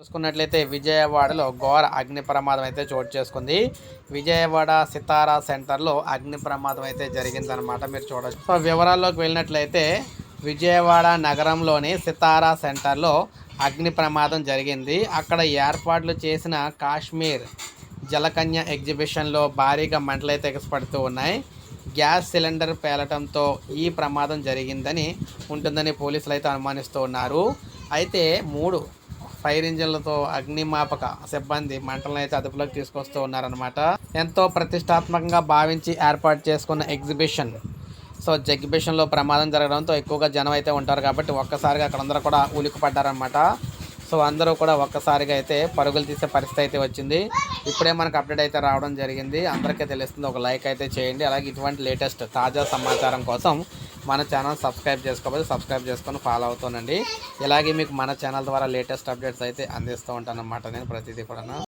చూసుకున్నట్లయితే విజయవాడలో ఘోర అగ్ని ప్రమాదం అయితే చోటు చేసుకుంది. విజయవాడ సితారా సెంటర్లో అగ్ని ప్రమాదం అయితే జరిగిందనమాట మీరు చూడొచ్చు. సో వివరాల్లోకి వెళ్ళినట్లయితే విజయవాడ నగరంలోని సితారా సెంటర్లో అగ్ని ప్రమాదం జరిగింది. అక్కడ ఏర్పాట్లు చేసిన కాశ్మీర్ జలకన్య ఎగ్జిబిషన్లో భారీగా మంటలైతే ఎగసిపడుతూ ఉన్నాయి. గ్యాస్ సిలిండర్ పేలటంతో ఈ ప్రమాదం జరిగిందని ఉంటుందని పోలీసులు అయితే అనుమానిస్తూ ఉన్నారు. అయితే మూడు ఫైర్ ఇంజిన్లతో అగ్నిమాపక సిబ్బంది మంటలను అయితే అదుపులోకి తీసుకొస్తూ ఉన్నారనమాట ఎంతో ప్రతిష్టాత్మకంగా భావించి ఏర్పాటు చేసుకున్న ఎగ్జిబిషన్. సో ఎగ్జిబిషన్లో ప్రమాదం జరగడంతో ఎక్కువగా జనం అయితే ఉంటారు కాబట్టి ఒక్కసారిగా అక్కడ అందరూ కూడా ఉలికి పడ్డారనమాట సో అందరూ కూడా ఒక్కసారిగా అయితే పరుగులు తీసే పరిస్థితి అయితే వచ్చింది. ఇప్పుడే మనకు అప్డేట్ అయితే రావడం జరిగింది. అందరికీ తెలుస్తుంది. ఒక లైక్ అయితే చేయండి. అలాగే ఇటువంటి లేటెస్ట్ తాజా సమాచారం కోసం మన ఛానల్ సబ్స్క్రైబ్ చేసుకోకపోతే సబ్స్క్రైబ్ చేసుకొని ఫాలో అవుతానండి ఇలాగే మీకు మన ఛానల్ ద్వారా లేటెస్ట్ అప్డేట్స్ అయితే అందిస్తూ ఉంటాను నేను ప్రతిదీ కూడా